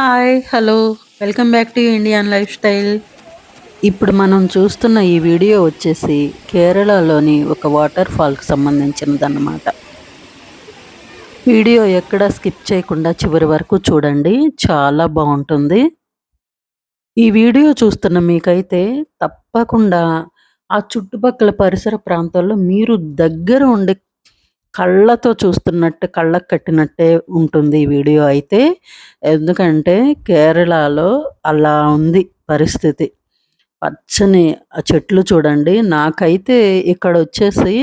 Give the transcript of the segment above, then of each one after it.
Hi hello. Welcome back to Indian lifestyle. ఇప్పుడు మనం చూస్తున్న ఈ వీడియో వచ్చేసి కేరళలోని ఒక వాటర్ ఫాల్కి సంబంధించినదన్నమాట. వీడియో ఎక్కడ స్కిప్ చేయకుండా చివరి వరకు చూడండి చాలా బాగుంటుంది. ఈ వీడియో చూస్తున్న మీకైతే తప్పకుండా ఆ చుట్టుపక్కల పరిసర ప్రాంతాల్లో మీరు దగ్గర ఉండి కళ్ళతో చూస్తున్నట్టు కళ్ళకు కట్టినట్టే ఉంటుంది ఈ వీడియో అయితే. ఎందుకంటే కేరళలో అలా ఉంది పరిస్థితి. పచ్చని ఆ చెట్లు చూడండి. నాకైతే ఇక్కడ వచ్చేసి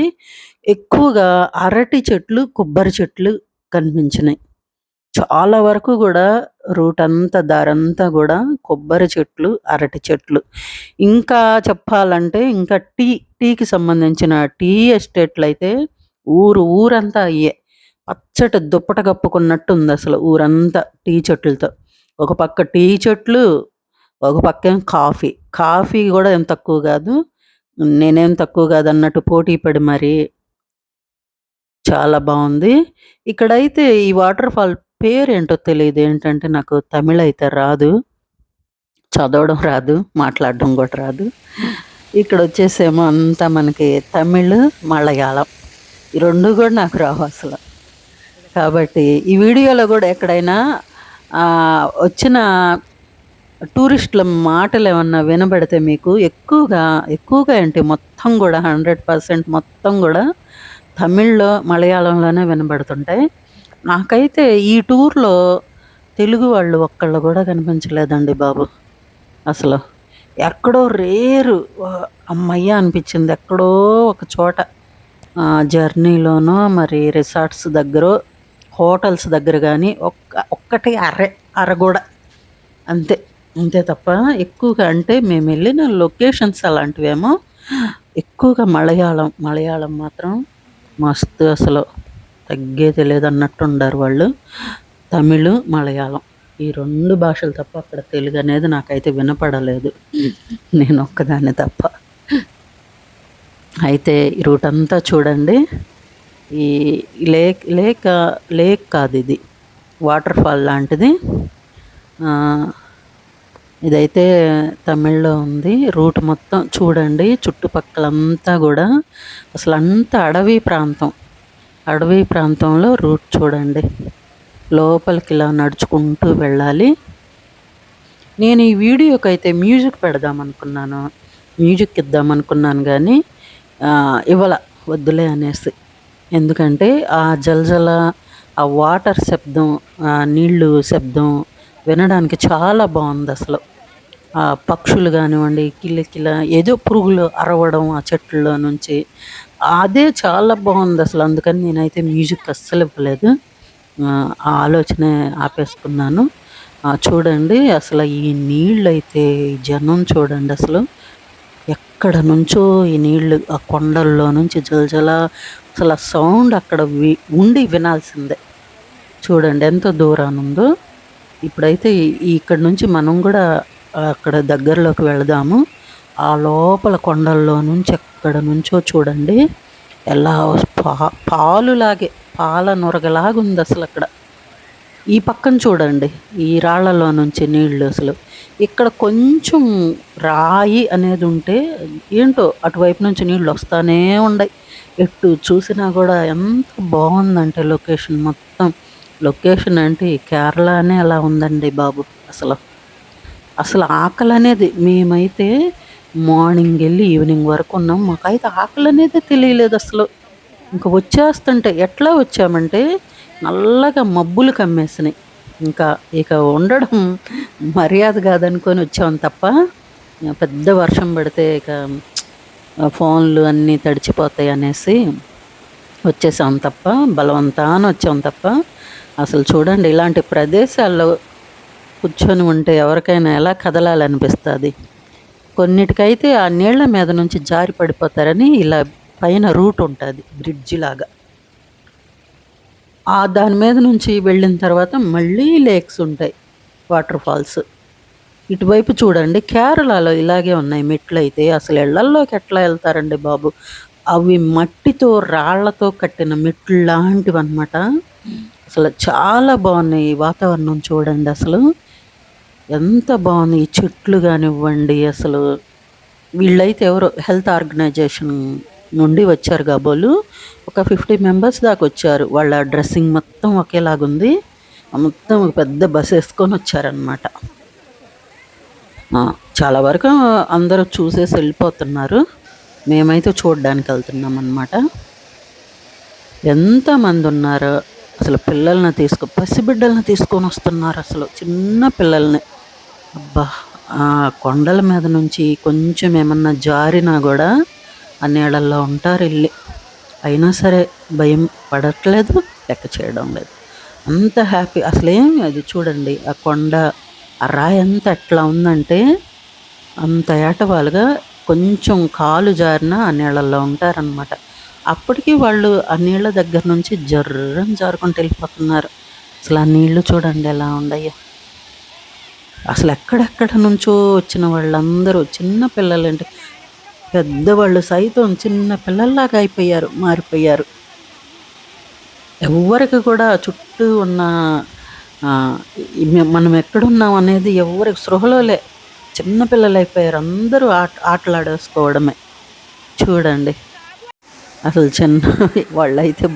ఎక్కువగా అరటి చెట్లు కొబ్బరి చెట్లు కనిపించినాయి. చాలా వరకు కూడా రూట్ అంతా దారంతా కూడా కొబ్బరి చెట్లు అరటి చెట్లు. ఇంకా చెప్పాలంటే ఇంకా టీ టీకి సంబంధించిన టీ ఎస్టేట్లు అయితే ఊరు ఊరంతా అయ్యే పచ్చటి దుప్పట కప్పుకున్నట్టు ఉంది అసలు ఊరంతా టీ చెట్లతో. ఒక పక్క టీ చెట్లు ఒక పక్క కాఫీ. కాఫీ కూడా ఏం తక్కువ కాదు. నేనేం తక్కువ కాదు అన్నట్టు పోటీ పడి మరి చాలా బాగుంది. ఇక్కడైతే ఈ వాటర్ ఫాల్ పేరేంటో తెలియదు ఏంటంటే నాకు తమిళ అయితే రాదు. చదవడం రాదు మాట్లాడడం కూడా రాదు. ఇక్కడ వచ్చేసేమో అంతా మనకి తమిళ్ మలయాళం. ఈ రెండు కూడా నాకు రావు అసలు. కాబట్టి ఈ వీడియోలో కూడా ఎక్కడైనా వచ్చిన టూరిస్టుల మాటలు ఏమన్నా వినబడితే మీకు ఎక్కువగా ఎక్కువగా ఏంటి మొత్తం కూడా హండ్రెడ్ పర్సెంట్ మొత్తం కూడా తమిళ్ళో మలయాళంలోనే వినబడుతుంటాయి. నాకైతే ఈ టూర్లో తెలుగు వాళ్ళు ఒక్కళ్ళు కూడా కనిపించలేదండి బాబు. అసలు ఎక్కడో రేరు అమ్మయ్య అనిపించింది ఎక్కడో ఒక చోట. జర్నీలోనో మరి రిసార్ట్స్ దగ్గర హోటల్స్ దగ్గర కానీ ఒక్క ఒక్కటి అర అర కూడా అంతే అంతే తప్ప ఎక్కువగా అంటే మేము వెళ్ళిన లొకేషన్స్ అలాంటివేమో ఎక్కువగా మలయాళం మలయాళం మాత్రం మస్తు అసలు తగ్గేది లేదన్నట్టు ఉండారు వాళ్ళు. తమిళ్ మలయాళం ఈ రెండు భాషలు తప్ప అక్కడ తెలుగు అనేది నాకైతే వినపడలేదు. నేను ఒక్కదాన్ని తప్ప. అయితే ఈ రూట్ అంతా చూడండి. ఈ లేక్ లేక్ లేక్ కాదు ఇది. వాటర్ ఫాల్ లాంటిది. ఇదైతే తమిళ్ళో ఉంది. రూట్ మొత్తం చూడండి. చుట్టుపక్కలంతా కూడా అసలు అంతా అడవి ప్రాంతం. అడవి ప్రాంతంలో రూట్ చూడండి. లోపలికి ఇలా నడుచుకుంటూ వెళ్ళాలి. నేను ఈ వీడియోకి అయితే మ్యూజిక్ పెడదాం అనుకున్నాను మ్యూజిక్ ఇద్దాం అనుకున్నాను కానీ ఇవ్వాల. వద్దులే అనేసి. ఎందుకంటే ఆ జలజల ఆ వాటర్ శబ్దం ఆ నీళ్ళు శబ్దం వినడానికి చాలా బాగుంది అసలు. ఆ పక్షులు కానివ్వండి కిలకిల ఏదో పురుగులు అరవడం ఆ చెట్లలో నుంచి. అదే చాలా బాగుంది అసలు. అందుకని నేనైతే మ్యూజిక్ అస్సలు ఇవ్వలేదు. ఆ ఆలోచన ఆలోచనే ఆపేసుకున్నాను. చూడండి అసలు ఈ నీళ్ళు అయితే జనం చూడండి అసలు. ఎక్కడ నుంచో ఈ నీళ్ళు ఆ కొండల్లో నుంచి జలజల అసలు ఆ సౌండ్ అక్కడ వి- ఉండి వినాల్సిందే. చూడండి ఎంత దూరాన ఉందో. ఇప్పుడైతే ఇక్కడ నుంచి మనం కూడా అక్కడ దగ్గరలోకి వెళదాము. ఆ లోపల కొండల్లో నుంచి ఎక్కడ నుంచో చూడండి. ఎలా పా పాలులాగే పాల నొరగలాగుంది అసలు అక్కడ ఈ పక్కన చూడండి ఈ రాళ్ళలో నుంచి నీళ్ళు అసలు. ఇక్కడ కొంచెం రాయి అనేది ఉంటే ఏంటో అటువైపు నుంచి నీళ్ళు వస్తానే ఉన్నాయి ఎటు చూసినా కూడా ఎంత బాగుందంటే లొకేషన్ మొత్తం. లొకేషన్ అంటే కేరళనే అలా ఉందండి బాబు అసలు. అసలు ఆకలి అనేది మేమైతే మార్నింగ్ వెళ్ళి ఈవినింగ్ వరకు ఉన్నాం. మాకైతే ఆకలి అనేది తెలియలేదు అసలు. ఇంకా వచ్చేస్తుంటే ఎట్లా వచ్చామంటే నల్లగా మబ్బులు కమ్మేసినాయి. ఇంకా ఇక ఉండడం మర్యాద కాదనుకొని వచ్చాం తప్ప పెద్ద వర్షం పడితే ఇక ఫోన్లు అన్నీ తడిచిపోతాయి అనేసి వచ్చేసాం తప్ప బలవంతాన వచ్చాం తప్ప. అసలు చూడండి ఇలాంటి ప్రదేశాల్లో కూర్చొని ఉంటే ఎవరికైనా ఎలా కదలాలనిపిస్తుంది? కొన్నిటికైతే ఆ నీళ్ళ మీద నుంచి జారి పడిపోతారని ఇలా పైన రూట్ ఉంటుంది బ్రిడ్జి లాగా ఆ దాని మీద నుంచి వెళ్ళిన తర్వాత మళ్ళీ లేక్స్ ఉంటాయి వాటర్ ఫాల్స్. ఇటువైపు చూడండి కేరళలో ఇలాగే ఉన్నాయి మెట్లు అయితే. అసలు ఇళ్ళల్లోకి ఎట్లా వెళ్తారండి బాబు? అవి మట్టితో రాళ్ళతో కట్టిన మెట్లు లాంటివి అనమాట అసలు చాలా బాగున్నాయి ఈ వాతావరణం చూడండి అసలు. ఎంత బాగుంది ఈ చెట్లు కానివ్వండి అసలు. వీళ్ళైతే ఎవరో? హెల్త్ ఆర్గనైజేషన్ నుండి వచ్చారు కాబోలు. ఒక ఫిఫ్టీ మెంబర్స్ దాకా వచ్చారు. వాళ్ళ డ్రెస్సింగ్ మొత్తం ఒకేలాగుంది. మొత్తం ఒక పెద్ద బస్ వేసుకొని వచ్చారనమాట చాలా వరకు అందరూ చూసేసి వెళ్ళిపోతున్నారు. మేమైతే చూడడానికి వెళ్తున్నాం అనమాట ఎంతమంది ఉన్నారు? అసలు పిల్లల్ని తీసుకు పసిబిడ్డల్ని తీసుకొని వస్తున్నారు అసలు. చిన్న పిల్లల్ని. అబ్బా కొండల మీద నుంచి కొంచెం ఏమన్నా జారినా కూడా ఆ నీళ్ళల్లో ఉంటారు వెళ్ళి అయినా సరే భయం పడట్లేదు లెక్క చేయడం లేదు. అంత హ్యాపీ అసలేం అది చూడండి ఆ కొండ ఆ రాయి అంత ఎట్లా ఉందంటే అంత ఏటవాలుగా కొంచెం కాలు జారిన ఆ నీళ్ళల్లో ఉంటారనమాట అప్పటికి వాళ్ళు ఆ నీళ్ళ దగ్గర నుంచి జర్రం జారుకుంటూ వెళ్ళిపోతున్నారు. అసలు ఆ నీళ్ళు చూడండి ఎలా ఉండయ్యా అసలు ఎక్కడెక్కడ నుంచో వచ్చిన వాళ్ళందరూ చిన్న పిల్లలంటే పెద్దవాళ్ళు సైతం చిన్న పిల్లల్లాగా అయిపోయారు మారిపోయారు. ఎవరికి కూడా చుట్టూ ఉన్న మనం ఎక్కడున్నాం అనేది ఎవరికి సృహలోలే చిన్నపిల్లలు అయిపోయారు. అందరూ ఆట ఆటలాడేసుకోవడమే. చూడండి. అసలు చిన్న వాళ్ళైతే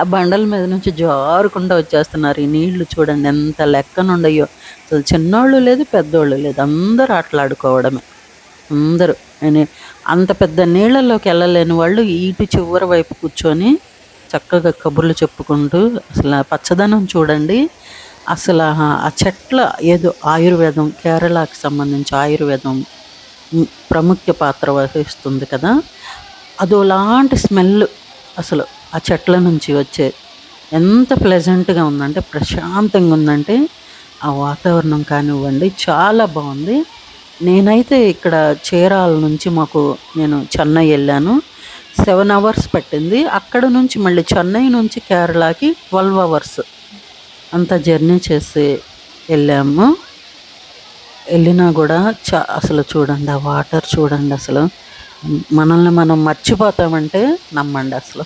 ఆ బండల మీద నుంచి జారుకుండా వచ్చేస్తున్నారు. ఈ నీళ్ళు చూడండి ఎంత లెక్కనుండయో. అసలు చిన్నోళ్ళు లేదు పెద్దోళ్ళు లేదు. అందరూ ఆటలాడుకోవడమే. అందరూ. అంత పెద్ద నీళ్ళలోకి వెళ్ళలేని వాళ్ళు ఇటు చివరి వైపు కూర్చొని చక్కగా కబుర్లు చెప్పుకుంటూ అసలు పచ్చదనం చూడండి. అసలు ఆ చెట్ల ఏదో ఆయుర్వేదం కేరళకి సంబంధించి ఆయుర్వేదం ప్రముఖ పాత్ర వహిస్తుంది కదా. అదోలాంటి స్మెల్ అసలు ఆ చెట్ల నుంచి వచ్చే ఎంత ప్లెజెంట్గా ఉందంటే ప్రశాంతంగా ఉందంటే ఆ వాతావరణం కానివ్వండి చాలా బాగుంది. నేనైతే ఇక్కడ చీరాల నుంచి మాకు నేను చెన్నై వెళ్ళాను. సెవెన్ అవర్స్ పట్టింది. అక్కడ నుంచి మళ్ళీ చెన్నై నుంచి కేరళకి ట్వెల్వ్ అవర్స్ అంత జర్నీ చేసి వెళ్ళాము. వెళ్ళినా కూడా చా అసలు చూడండి ఆ వాటర్ చూడండి అసలు. మనల్ని మనం మర్చిపోతామంటే నమ్మండి అసలు.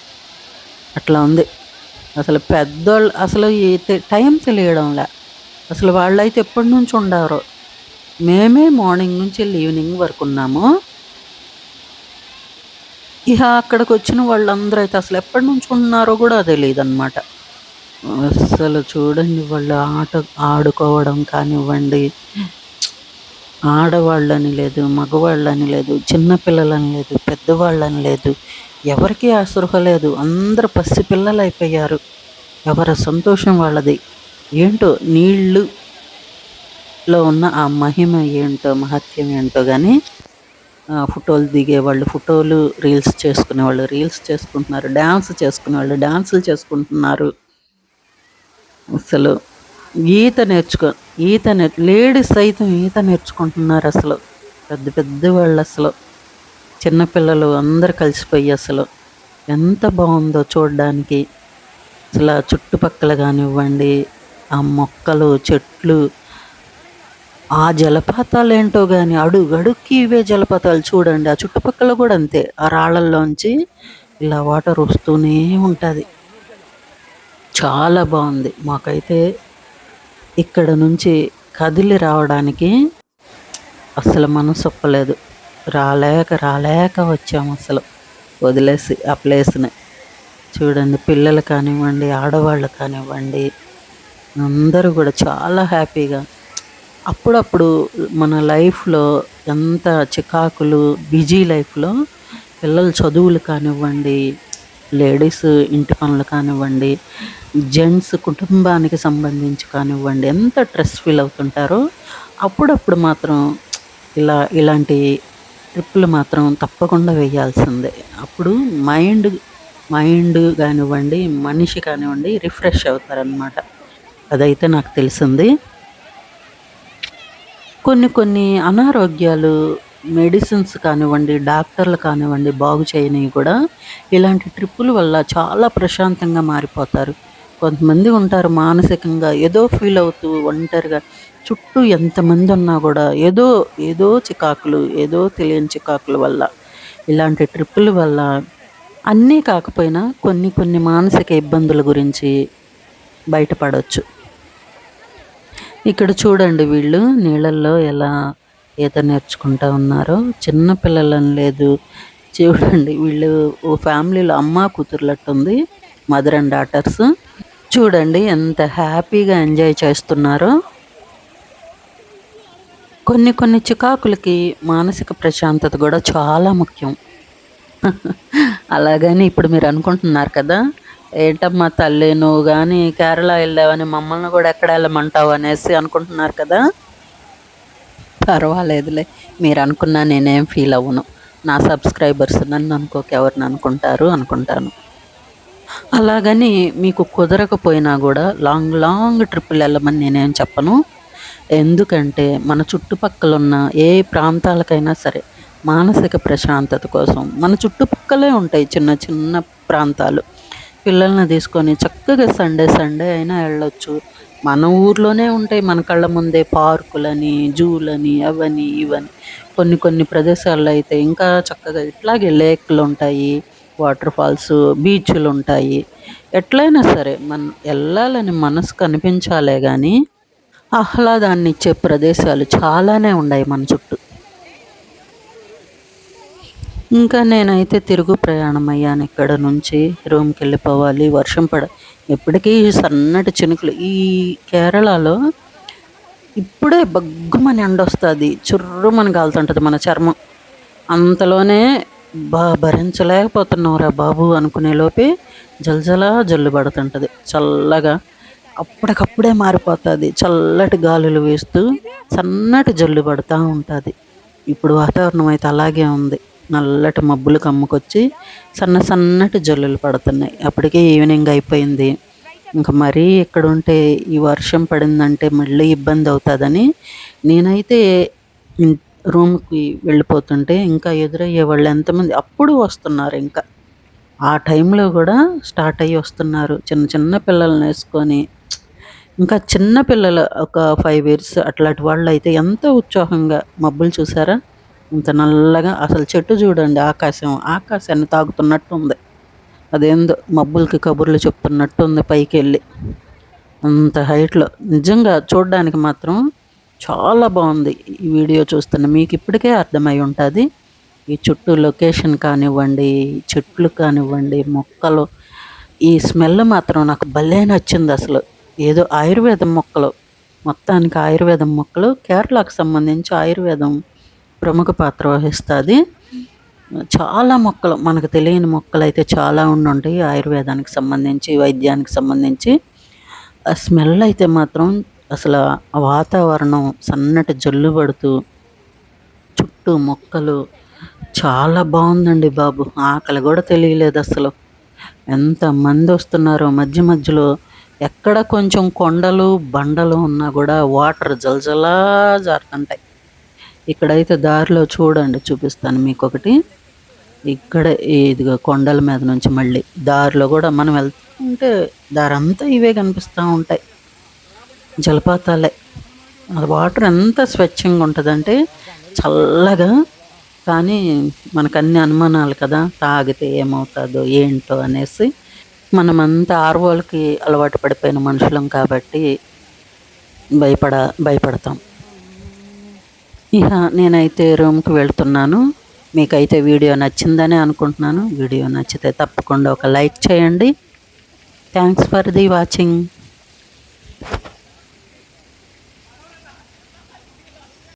అట్లా ఉంది. అసలు పెద్దోళ్ళు అసలు ఈ టైం తెలియడంలే. అసలు వాళ్ళైతే ఎప్పటి నుంచి ఉండారో. మేమే మార్నింగ్ నుంచి ఈవినింగ్ వరకు ఉన్నాము. ఇక అక్కడికి వచ్చిన వాళ్ళందరూ అయితే అసలు ఎప్పటి నుంచి ఉన్నారో కూడా తెలియదు అనమాట అసలు చూడండి వాళ్ళు ఆట ఆడుకోవడం కానివ్వండి. ఆడవాళ్ళని లేదు మగవాళ్ళని లేదు చిన్నపిల్లలని లేదు పెద్దవాళ్ళని లేదు ఎవరికి అసృహ లేదు. అందరు పసిపిల్లలు అయిపోయారు ఎవరి సంతోషం వాళ్ళది. ఏంటో నీళ్ళులో ఉన్న ఆ మహిమ ఏంటో మహత్యం ఏంటో కానీ ఫోటోలు దిగే వాళ్ళు ఫోటోలు రీల్స్ చేసుకునే వాళ్ళు రీల్స్ చేసుకుంటున్నారు డ్యాన్స్ చేసుకునే వాళ్ళు డ్యాన్సులు చేసుకుంటున్నారు. అసలు ఈత నేర్చుకో ఈత నేర్ లేడీస్ సైతం ఈత నేర్చుకుంటున్నారు అసలు. పెద్ద పెద్ద వాళ్ళు అసలు. చిన్నపిల్లలు అందరు కలిసిపోయి అసలు ఎంత బాగుందో చూడడానికి. అసలు చుట్టుపక్కల కానివ్వండి ఆ మొక్కలు చెట్లు ఆ జలపాతాలు ఏంటో కానీ అడుగడుక్కి ఇవే జలపాతాలు చూడండి. ఆ చుట్టుపక్కల కూడా అంతే. ఆ రాళ్ళల్లోంచి ఇలా వాటర్ వస్తూనే ఉంటుంది. చాలా బాగుంది. మాకైతే ఇక్కడ నుంచి కదిలి రావడానికి అసలు మనసు ఒప్పలేదు. రాలేక రాలేక వచ్చాము అసలు. వదిలేసి ఆ ప్లేస్ని. చూడండి పిల్లలు కానివ్వండి ఆడవాళ్ళు కానివ్వండి అందరూ కూడా చాలా హ్యాపీగా అప్పుడప్పుడు మన లైఫ్లో ఎంత చికాకులు బిజీ లైఫ్లో పిల్లల చదువులు కానివ్వండి లేడీస్ ఇంటి పనులు కానివ్వండి జెంట్స్ కుటుంబానికి సంబంధించి కానివ్వండి ఎంత స్ట్రెస్ ఫీల్ అవుతుంటారో అప్పుడప్పుడు మాత్రం ఇలా ఇలాంటి ట్రిప్పులు మాత్రం తప్పకుండా వేయాల్సిందే. అప్పుడు మైండ్ మైండ్ కానివ్వండి మనిషి కానివ్వండి రిఫ్రెష్ అవుతారనమాట అదైతే నాకు తెలిసింది. కొన్ని కొన్ని అనారోగ్యాలు మెడిసిన్స్ కానివ్వండి డాక్టర్లు కానివ్వండి బాగు చేయనివి కూడా ఇలాంటి ట్రిప్పుల వల్ల చాలా ప్రశాంతంగా మారిపోతారు. కొంతమంది ఉంటారు మానసికంగా ఏదో ఫీల్ అవుతూ ఒంటరిగా చుట్టూ ఎంతమంది ఉన్నా కూడా ఏదో ఏదో చికాకులు ఏదో తెలియని చికాకుల వల్ల. ఇలాంటి ట్రిప్పుల వల్ల అన్నీ కాకపోయినా కొన్ని కొన్ని మానసిక ఇబ్బందుల గురించి బయటపడవచ్చు ఇక్కడ చూడండి వీళ్ళు నీళ్ళల్లో ఎలా ఈత నేర్చుకుంటా ఉన్నారో. చిన్న పిల్లలని లేదు. చూడండి వీళ్ళు ఓ ఫ్యామిలీలో అమ్మ కూతురులట్టుంది మదర్ అండ్ డాటర్స్. చూడండి ఎంత హ్యాపీగా ఎంజాయ్ చేస్తున్నారో. కొన్ని కొన్ని చికాకులకి మానసిక ప్రశాంతత కూడా చాలా ముఖ్యం. అలాగని ఇప్పుడు మీరు అనుకుంటున్నారు కదా ఏంటమ్మా తల్లి నువ్వు కానీ కేరళ వెళ్ళావని మమ్మల్ని కూడా ఎక్కడ వెళ్ళమంటావు అనేసి అనుకుంటున్నారు కదా? పర్వాలేదులే. మీరు అనుకున్నా నేనేం ఫీల్ అవ్వను. నా సబ్స్క్రైబర్స్ నన్ను అనుకోక ఎవరిని అనుకుంటారు అనుకుంటాను. అలాగని మీకు కుదరకపోయినా కూడా లాంగ్ లాంగ్ ట్రిప్పులు వెళ్ళమని నేనేం చెప్పను. ఎందుకంటే మన చుట్టుపక్కల ఉన్న ఏ ప్రాంతాలకైనా సరే మానసిక ప్రశాంతత కోసం మన చుట్టుపక్కలే ఉంటాయి చిన్న చిన్న ప్రాంతాలు. పిల్లల్ని తీసుకొని చక్కగా సండే సండే అయినా వెళ్ళొచ్చు. మన ఊర్లోనే ఉంటాయి మన కళ్ళ ముందే పార్కులని జూలని అవని ఇవని. కొన్ని కొన్ని ప్రదేశాల్లో అయితే ఇంకా చక్కగా ఇట్లాగే లేక్లు ఉంటాయి వాటర్ ఫాల్స్ బీచ్లు ఉంటాయి. ఎట్లయినా సరే మన వెళ్ళాలని మనసు కనిపించాలే కానీ ఆహ్లాదాన్ని ఇచ్చే ప్రదేశాలు చాలానే ఉన్నాయి మన చుట్టూ. ఇంకా నేనైతే తిరుగు ప్రయాణం అయ్యాను ఇక్కడ నుంచి. రూమ్కి వెళ్ళిపోవాలి. వర్షం పడ ఎప్పటికీ సన్నటి చినుకులు. ఈ కేరళలో ఇప్పుడే బగ్గుమని ఎండ వస్తుంది. చుర్రుమని కాలుతుంటుంది మన చర్మం. అంతలోనే బా భరించలేకపోతున్నావురా బాబు అనుకునే లోపే జల్జలా జల్లు పడుతుంటుంది. చల్లగా అప్పటికప్పుడే మారిపోతుంది. చల్లటి గాలులు వేస్తూ సన్నటి జల్లు పడుతూ ఉంటుంది. ఇప్పుడు వాతావరణం అయితే అలాగే ఉంది. నల్లటి మబ్బులు కమ్ముకొచ్చి సన్న సన్నటి జల్లులు పడుతున్నాయి. అప్పటికే ఈవినింగ్ అయిపోయింది. ఇంకా మరీ ఇక్కడ ఉంటే ఈ వర్షం పడిందంటే మళ్ళీ ఇబ్బంది అవుతుందని నేనైతే రూమ్కి వెళ్ళిపోతుంటే ఇంకా ఎదురయ్యే వాళ్ళు ఎంతమంది అప్పుడు వస్తున్నారు ఇంకా. ఆ టైంలో కూడా స్టార్ట్ అయ్యి వస్తున్నారు. చిన్న చిన్న పిల్లల్ని వేసుకొని. ఇంకా చిన్న పిల్లలు ఒక ఫైవ్ ఇయర్స్ అట్లాంటి వాళ్ళు అయితే ఎంత ఉత్సాహంగా. మబ్బులు చూసారా? ఇంత నల్లగా అసలు చెట్టు చూడండి ఆకాశం. ఆకాశాన్ని తాగుతున్నట్టు ఉంది అదేందో మబ్బులకి కబుర్లు చెప్తున్నట్టు ఉంది పైకి వెళ్ళి అంత హైట్లో. నిజంగా చూడడానికి మాత్రం చాలా బాగుంది ఈ వీడియో చూస్తున్న. మీకు ఇప్పటికే అర్థమై ఉంటుంది ఈ చుట్టూ లొకేషన్ కానివ్వండి చెట్లు కానివ్వండి మొక్కలు. ఈ స్మెల్ మాత్రం నాకు భలే నచ్చింది అసలు. ఏదో ఆయుర్వేదం మొక్కలు. మొత్తానికి ఆయుర్వేదం మొక్కలు. కేరళకు సంబంధించి ఆయుర్వేదం ప్రముఖ పాత్ర వహిస్తుంది. చాలా మొక్కలు మనకు తెలియని మొక్కలు అయితే చాలా ఉండుంటాయి ఆయుర్వేదానికి సంబంధించి వైద్యానికి సంబంధించి. ఆ స్మెల్ అయితే మాత్రం అసలు వాతావరణం సన్నటి జల్లు పడుతూ చుట్టూ మొక్కలు. చాలా బాగుందండి బాబు. ఆకలి కూడా తెలియలేదు అసలు. ఎంతమంది వస్తున్నారో మధ్య మధ్యలో. ఎక్కడ కొంచెం కొండలు బండలు ఉన్నా కూడా వాటర్ జలజలా జారుతుంటాయి. ఇక్కడైతే దారిలో చూడండి చూపిస్తాను మీకు ఒకటి ఇక్కడ ఇదిగో కొండల మీద నుంచి మళ్ళీ దారిలో కూడా మనం వెళ్తుంటే దారి అంతా ఇవే కనిపిస్తూ ఉంటాయి. జలపాతాలే. అది వాటర్ ఎంత స్వచ్ఛంగా ఉంటుందంటే చల్లగా కానీ మనకు అన్ని అనుమానాలు కదా తాగితే ఏమవుతుందో ఏంటో అనేసి మనమంతా ఆర్వోలకి అలవాటు పడిపోయిన మనుషులం కాబట్టి భయపడ భయపడతాం. ఇహ నేనైతే రూమ్కి వెళ్తున్నాను. మీకైతే వీడియో నచ్చిందని అనుకుంటున్నాను. వీడియో నచ్చితే తప్పకుండా ఒక లైక్ చేయండి. Thanks for the watching.